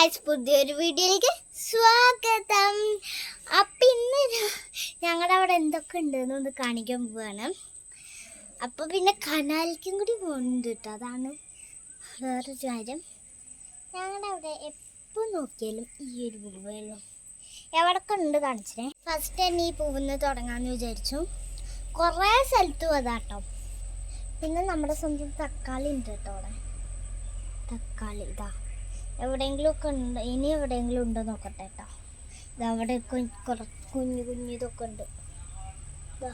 Guys പുതിയൊരു വീഡിയോയിലേക്ക് സ്വാഗതം. അപ്പം ഇന്ന് ഞങ്ങളുടെ അവിടെ എന്തൊക്കെ ഉണ്ടെന്ന് ഒന്ന് കാണിക്കാൻ പോവാണ്. അപ്പോൾ പിന്നെ കനാലിക്കും കൂടി പോകുന്നുണ്ട് കേട്ടോ അതാണ് വേറൊരു കാര്യം. ഞങ്ങളുടെ അവിടെ എപ്പോൾ നോക്കിയാലും ഈ ഒരു പൂവുള്ളൂ എവിടൊക്കെ ഉണ്ട് കാണിച്ചേ? ഫസ്റ്റ് തന്നെ ഈ പൂവിന്ന് തുടങ്ങാമെന്ന് വിചാരിച്ചു. കുറേ സ്ഥലത്തും അതാട്ടോ പിന്നെ നമ്മുടെ സ്വന്തം തക്കാളി ഉണ്ട് കേട്ടോ അവിടെ. തക്കാളി ഇതാ. എവിടെയെങ്കിലും ഒക്കെ ഉണ്ട്. ഇനി എവിടെയെങ്കിലും ഉണ്ടോ നോക്കട്ടെ കേട്ടോ ഇത് അവിടെ കുറ കുഞ്ഞു കുഞ്ഞു ഇതൊക്കെ ഉണ്ട്. പിന്നെ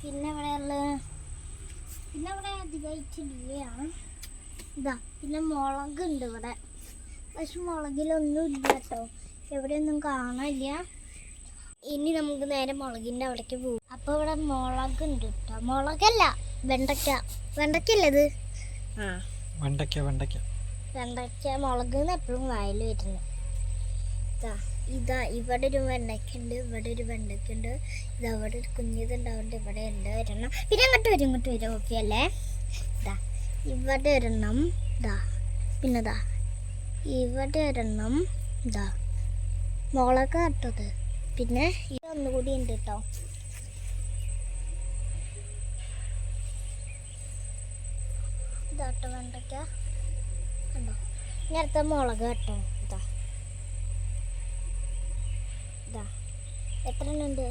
പിന്നെ എവിടെയുള്ള പിന്നെ അവിടെ അധികമായിട്ടില്ല ഇതാ പിന്നെ മുളക് ഉണ്ട് ഇവിടെ. പക്ഷെ മുളകിലൊന്നും ഇല്ല കേട്ടോ എവിടെയൊന്നും കാണാനില്ല. ഇനി നമുക്ക് നേരെ മുളകിന്റെ അവിടേക്ക് പോകും അപ്പോൾ ഇവിടെ മുളക് ഉണ്ട് കേട്ടോ മുളകല്ല വെണ്ടയ്ക്ക. വെണ്ടയ്ക്കല്ലേ ഇത്? ആ. വെണ്ടയ്ക്ക വെണ്ടയ്ക്ക. വെണ്ടയ്ക്ക മുളക് എപ്പോഴും വായിൽ വരുന്നു. ഇതാ ഇതാ ഇവിടെ ഒരു വെണ്ടയ്ക്ക ഉണ്ട് ഇവിടെ ഒരു വെണ്ടയ്ക്ക ഉണ്ട് ഇത് അവിടെ ഒരു അവിടെ ഇവിടെ ഉണ്ട് ഒരെണ്ണം. പിന്നെ അങ്ങോട്ട് വരും ഇങ്ങോട്ട് വരും ഓക്കെ അല്ലേ? ഇതാ ഇവിടെ ഒരെണ്ണം ഇതാ പിന്നെ ഇതാ ഇവിടെ ഒരെണ്ണം ഇതാ മുളക് നട്ടത്. പിന്നെ ഇത് ഒന്നുകൂടി ഉണ്ട് കേട്ടോ. ഇതാട്ടോ വെണ്ടയ്ക്ക. ഇനി അടുത്ത മുളക് കേട്ടോ. ഇതാ. ഇതാ. എത്ര ഉണ്ട്?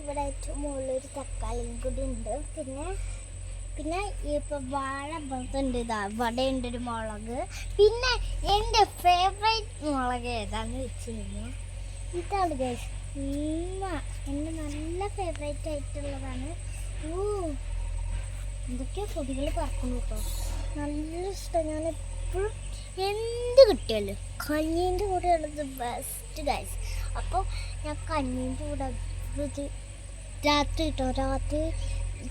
ഇവിടെ ഏറ്റവും മുകളിൽ ഒരു തക്കാളിയും കൂടി ഉണ്ട്. പിന്നെ പിന്നെ ഇപ്പൊ വാഴ ഉണ്ട് ഇതാ. ഇവിടെ ഉണ്ട് ഒരു മുളക്. പിന്നെ എന്റെ ഫേവറേറ്റ് മുളക് ഏതാന്ന് വെച്ച് കഴിഞ്ഞാൽ ഇതാണ് ഗൈസ് എന്റെ നല്ല ഫേവറേറ്റ് ആയിട്ടുള്ളതാണ്. ഓ എന്തൊക്കെയോ പൊടികൾ പറക്കുന്നു കേട്ടോ. നല്ല ഇഷ്ടം ഞാൻ എപ്പോഴും എന്ത് കിട്ടിയാലും. കഞ്ഞീന്റെ കൂടെ ഉള്ളത് ബെസ്റ്റ് ഗൈസ് അപ്പോൾ ഞാൻ കഞ്ഞീന്റെ കൂടെ ഇത് രാത്രി കിട്ടും രാത്രി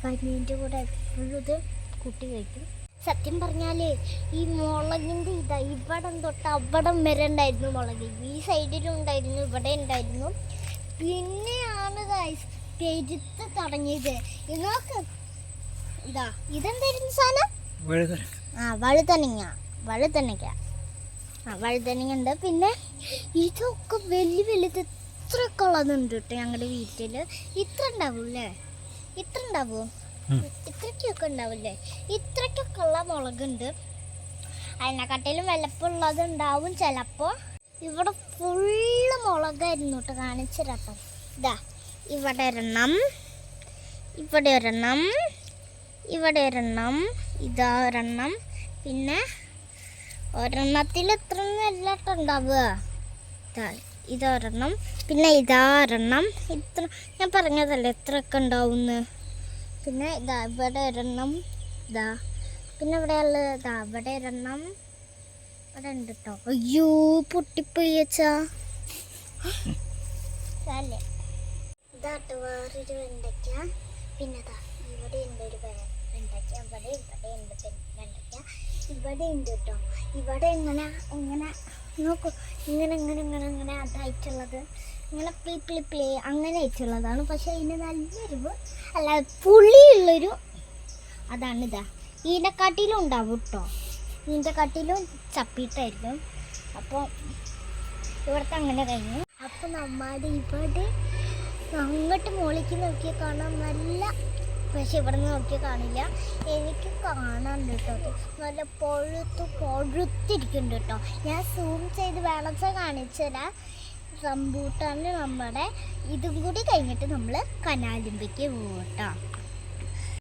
കഞ്ഞീന്റെ കൂടെ എപ്പോഴും ഇത് കൂട്ടി കഴിക്കും. സത്യം പറഞ്ഞാൽ ഈ മുളകിന്റെ ഇതാ ഇവിടം തൊട്ട് അവിടം വരെ ഉണ്ടായിരുന്നു മുളക്. ഈ സൈഡിലും ഉണ്ടായിരുന്നു ഇവിടെ ഉണ്ടായിരുന്നു. പിന്നെയാണ് ഗൈസ് പെരുത്ത് തുടങ്ങിയത്. ഇത് നോക്ക്. ഇതാ ഇതെന്തായിരുന്നു സാധനം? ആ വഴുതനങ്ങ. വഴുതനങ്ങ. ആ വഴുതനങ്ങ ഉണ്ട്. പിന്നെ ഇതൊക്കെ വലിയ വലുത് ഇത്ര ഉള്ളതുണ്ട് കേട്ടോ ഞങ്ങളുടെ വീട്ടിൽ ഇത്ര ഉണ്ടാവൂല്ലേ ഇത്ര ഉണ്ടാവും. ഇത്രയ്ക്കൊക്കെ ഉണ്ടാവില്ലേ ഇത്രയ്ക്കൊക്കെ ഉള്ള മുളകുണ്ട് അതിനെക്കാട്ടിലും വിലപ്പുള്ളത് ഉണ്ടാവും ചിലപ്പോൾ ഇവിടെ ഫുള്ള് മുളകായിരുന്നു കേട്ടോ കാണിച്ചിരട്ടോ ഇതാ ഇവിടെ ഒരെണ്ണം. ഇവിടെ ഒരെണ്ണം. ഇവിടെ ഒരെണ്ണം. ഇതാ ഒരെണ്ണം പിന്നെ ഒരെണ്ണത്തിൽ ഇത്രയൊന്നും അല്ല കേട്ടോ ഉണ്ടാവുക. ഇതാ ഇതൊരെണ്ണം. പിന്നെ ഇതാ ഒരെണ്ണം ഇത്ര ഞാൻ പറഞ്ഞതല്ലേ എത്രയൊക്കെ ഉണ്ടാവുമെന്ന് പിന്നെ ഇതാ ഇവിടെ ഒരെണ്ണം. ഇതാ പിന്നെ ഇവിടെ ഉള്ളത് ഇതാ ഇവിടെ ഒരെണ്ണം. ഇവിടെ ഉണ്ട് കേട്ടോ അയ്യോ പൊട്ടിപ്പോയി വെച്ചാ ഇതാട്ടോ വേറൊരു വെണ്ടയ്ക്ക. പിന്നെ ഇതാ ഇവിടെ ഉണ്ട് ഒരു വെ- വെണ്ടയ്ക്ക ഇവിടെ ഇവിടെ ഉണ്ട് വെണ്ടയ്ക്ക ഇവിടെ ഉണ്ട് കേട്ടോ ഇവിടെ ഇങ്ങനെ ഇങ്ങനെ നോക്കൂ. ഇങ്ങനെ ഇങ്ങനെ ഇങ്ങനെ ഇങ്ങനെ അതായിട്ടുള്ളത്. ഇങ്ങനെ പ്ലി പ്ലി പ്ലി അങ്ങനെ ആയിട്ടുള്ളതാണ്. പക്ഷെ ഇതിന് നല്ലൊരു അല്ല പുളിയുള്ളൊരു അതാണ് ഇതാ. ഇതിനെക്കാട്ടിലും ഉണ്ടാവും കേട്ടോ ഇതിന്റെ ചപ്പിട്ടായിരിക്കും അപ്പോൾ ഇവിടുത്തെ അങ്ങനെ കഴിഞ്ഞു. അപ്പോൾ നമ്മുടെ ഇവിടെ അങ്ങോട്ട് മുകളിലേക്ക് നോക്കിയാൽ കാണാൻ നല്ല പക്ഷെ ഇവിടെ നിന്ന് നോക്കി കാണില്ല. എനിക്ക് കാണാൻ കേട്ടോ. നല്ല പൊഴുത്ത് പൊഴുത്തിരിക്കുന്നുണ്ട് കേട്ടോ. ഞാൻ സൂം ചെയ്ത് വേളച്ച കാണിച്ചുതരാം റംബൂട്ടാണ് നമ്മുടെ ഇതും കൂടി കഴിഞ്ഞിട്ട് നമ്മൾ കനാലിമ്പയ്ക്ക് പോകും കേട്ടോ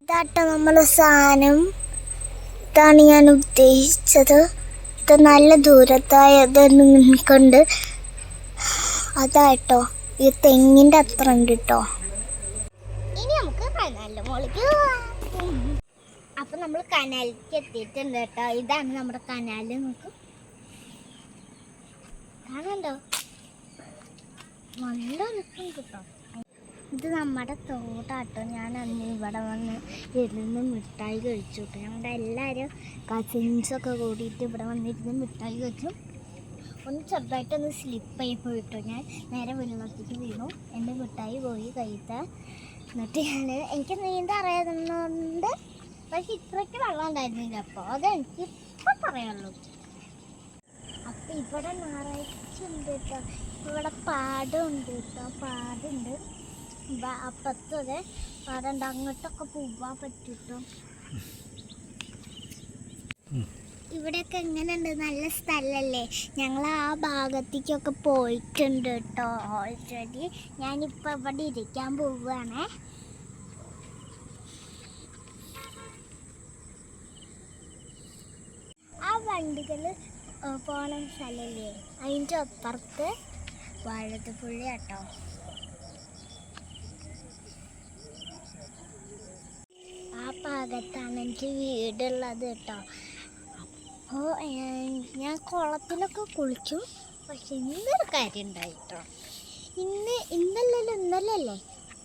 ഇതാട്ടോ നമ്മളെ സാധനം. ഇതാണ് ഞാൻ ഉദ്ദേശിച്ചത്. ഇത് നല്ല ദൂരത്തായത് കൊണ്ട് അതാട്ടോ ഈ തെങ്ങിന്റെ അത്ര ഉണ്ട് കേട്ടോ. അപ്പൊ നമ്മൾ കനാലിലേക്ക് എത്തിയിട്ടുണ്ട് കേട്ടോ. ഇതാണ് നമ്മുടെ കനാല് നമുക്ക്. കാണണ്ടോ നല്ല നിൽക്കും കേട്ടോ. ഇത് നമ്മുടെ തോട്ടാട്ടോ ഞാൻ അന്ന് ഇവിടെ വന്ന് ഇരുന്ന് മിഠായി കഴിച്ചു കേട്ടോ. ഞങ്ങളുടെ എല്ലാവരും കസിൻസൊക്കെ കൂടിയിട്ട് ഇവിടെ വന്നിരുന്ന് മിഠായി കഴിച്ചു. ഒന്ന് ചെറുതായിട്ടൊന്ന് സ്ലിപ്പായി പോയിട്ടോ ഞാൻ നേരെ വെള്ളത്തിലേക്ക് വീണു. എന്റെ മിഠായി പോയി കയ്യത്തെ എന്നിട്ട് ഞാൻ എനിക്ക് നീന്താൻ അറിയാവുന്നതുകൊണ്ട് പക്ഷെ ഇത്രയ്ക്ക് വെള്ളം ഉണ്ടായിരുന്നില്ല. അപ്പോൾ അതെനിക്ക് ഇപ്പം പറയുള്ളൂ അപ്പം ഇവിടെ ഞായറാഴ്ച ഉണ്ട് കേട്ടോ. ഇവിടെ പാടമുണ്ട് കേട്ടോ. പാടുണ്ട്. അപ്പത്തത് പാടുണ്ട് അങ്ങോട്ടൊക്കെ പോവാൻ പറ്റും കേട്ടോ. ഇവിടെയൊക്കെ എങ്ങനെയുണ്ട് നല്ല സ്ഥലമല്ലേ ഞങ്ങൾ ആ ഭാഗത്തേക്കൊക്കെ പോയിട്ടുണ്ട് കേട്ടോ ഓൾറെഡി ഞാനിപ്പോൾ ഇവിടെ ഇരിക്കാൻ പോവുകയാണേ. ആ വണ്ടികൾ പോണ സ്ഥലമല്ലേ അതിന്റെ അപ്പുറത്ത് വഴുതുപുഴ കേട്ടോ. ആ ഭാഗത്താണ് എനിക്ക് വീടുള്ളത് കേട്ടോ. അപ്പോൾ ഞാൻ കുളത്തിലൊക്കെ കുളിച്ചു. പക്ഷെ ഇന്നൊരു കാര്യം ഉണ്ടായിട്ടോ. ഇന്ന് ഇന്നല്ലല്ലോ ഇന്നലല്ലേ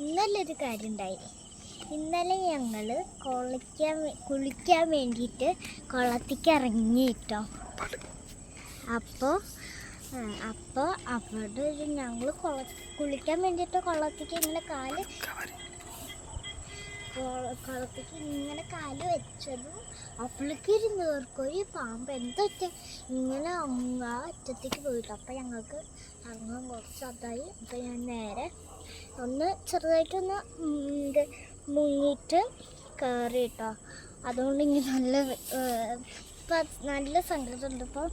ഇന്നലെ ഒരു കാര്യം ഉണ്ടായി ഇന്നലെ ഞങ്ങൾ കുളിക്കാൻ കുളിക്കാൻ വേണ്ടിയിട്ട് കുളത്തേക്ക് ഇറങ്ങി കേട്ടോ അപ്പോൾ അപ്പോൾ അവിടെ ഒരു ഞങ്ങൾ കുള കുളിക്കാൻ വേണ്ടിയിട്ട് കുളത്തേക്ക് ഇങ്ങനെ കാൽ. കുളത്തേക്ക് ഇങ്ങനെ കാൽ വെച്ചതും അപ്പോഴേക്ക് ഒരു നേർക്കൊരു പാമ്പ് എന്തൊറ്റ ഇങ്ങനെ ആ അറ്റത്തേക്ക് പോയിട്ട്. അപ്പം ഞങ്ങൾക്ക് ഇറങ്ങാൻ കുറച്ച് അതായി. അപ്പം ഞാൻ നേരെ ഒന്ന് ചെറുതായിട്ടൊന്ന് മുങ്ങിയിട്ട് കയറി കേട്ടോ അതുകൊണ്ട് ഇങ്ങനെ നല്ല നല്ല സങ്കടമുണ്ട് ഇപ്പം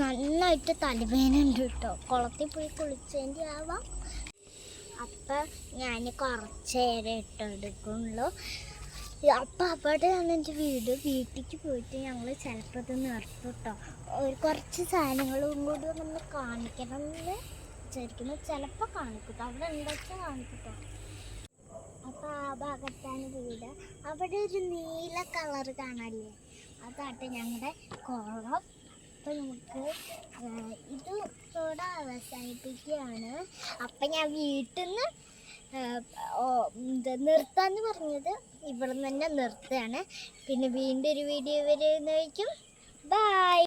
നന്നായിട്ട് തലവേദന ഉണ്ട് കേട്ടോ. കുളത്തിൽ പോയി കുളിച്ചതിന്റെ ആവാം അപ്പം ഞാൻ കുറച്ച് നേരം ഇട്ടെടുക്കുള്ളൂ. അപ്പം അവിടെയാണ് എന്റെ വീട്. വീട്ടിലേക്ക് പോയിട്ട് ഞങ്ങൾ ചിലപ്പോൾ ഇത് നിർത്തും കേട്ടോ ഒരു കുറച്ച് സാധനങ്ങളും കൂടി ഒന്ന് കാണിക്കണം എന്ന് വിചാരിക്കുന്നു. ചിലപ്പോൾ കാണിക്കും അവിടെ എന്തൊക്കെ കാണിക്കട്ടോ. കേട്ടോ അപ്പോൾ ആ ഭാഗത്താണ് വീട്. അവിടെ ഒരു നീല കളർ കാണാല്ലേ അതാട്ടെ ഞങ്ങളുടെ കുളം. അപ്പം നമുക്ക് അവസാനിപ്പിക്കുകയാണ്. അപ്പം ഞാൻ വീട്ടിൽ നിന്ന് നിർത്താന്ന് പറഞ്ഞത് ഇവിടെ നിന്ന് തന്നെ നിർത്തുകയാണ്. പിന്നെ വീണ്ടും ഒരു വീഡിയോ വരുന്നതായിരിക്കും ബൈ